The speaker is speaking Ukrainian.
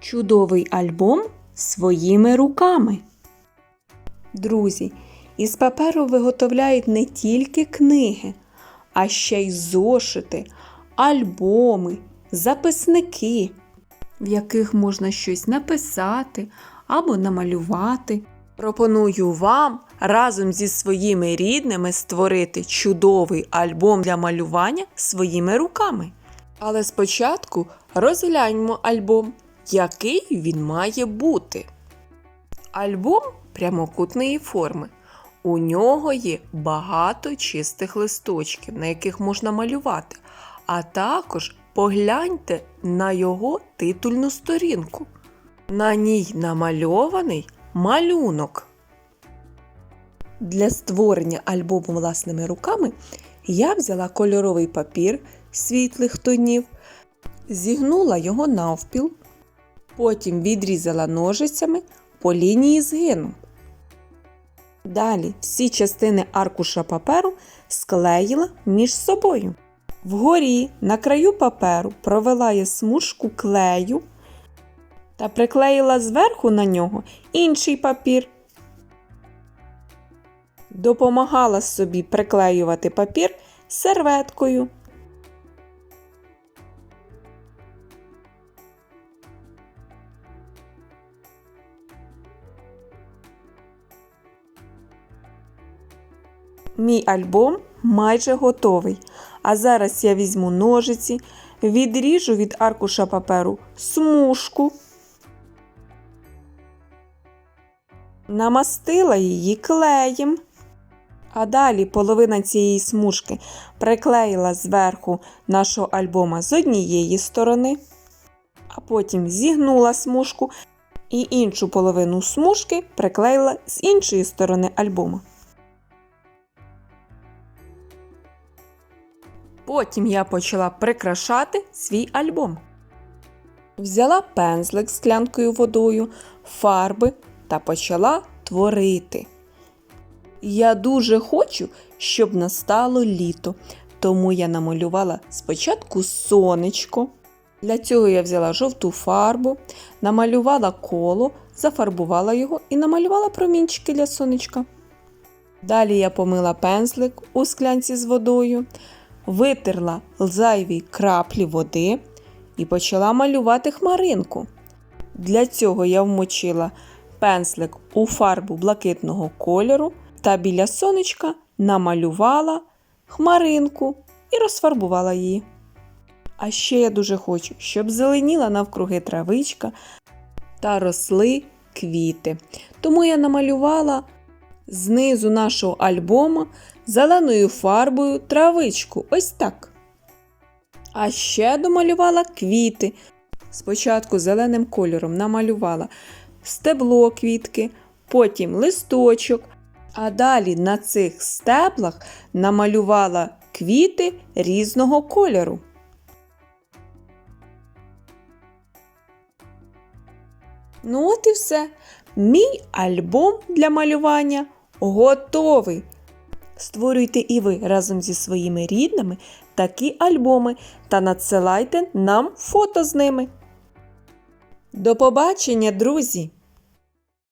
Чудовий альбом своїми руками. Друзі, із паперу виготовляють не тільки книги, а ще й зошити, альбоми, записники, в яких можна щось написати або намалювати. Пропоную вам разом зі своїми рідними створити чудовий альбом для малювання своїми руками. Але спочатку розгляньмо альбом, який він має бути. Альбом прямокутної форми. У нього є багато чистих листочків, на яких можна малювати. А також погляньте на його титульну сторінку. На ній намальований малюнок. Для створення альбому власними руками я взяла кольоровий папір світлих тонів, зігнула його навпіл, потім відрізала ножицями по лінії згину. Далі всі частини аркуша паперу склеїла між собою. Вгорі на краю паперу провела я смужку клею та приклеїла зверху на нього інший папір. Допомагала собі приклеювати папір серветкою. Мій альбом майже готовий. А зараз я візьму ножиці, відріжу від аркуша паперу смужку, намастила її клеєм. А далі половина цієї смужки приклеїла зверху нашого альбома з однієї сторони, а потім зігнула смужку і іншу половину смужки приклеїла з іншої сторони альбома. Потім я почала прикрашати свій альбом. Взяла пензлик з склянкою водою, фарби та почала творити. Я дуже хочу, щоб настало літо, тому я намалювала спочатку сонечко. Для цього я взяла жовту фарбу, намалювала коло, зафарбувала його і намалювала промінчики для сонечка. Далі я помила пензлик у склянці з водою, витерла зайві краплі води і почала малювати хмаринку. Для цього я вмочила пензлик у фарбу блакитного кольору та біля сонечка намалювала хмаринку і розфарбувала її. А ще я дуже хочу, щоб зеленіла навкруги травичка та росли квіти. Тому я намалювала знизу нашого альбома зеленою фарбою травичку. Ось так. А ще домалювала квіти. Спочатку зеленим кольором намалювала стебло квітки, потім листочок, а далі на цих стеблах намалювала квіти різного кольору. Ну от і все. Мій альбом для малювання готовий. Створюйте і ви разом зі своїми рідними такі альбоми та надсилайте нам фото з ними. До побачення, друзі!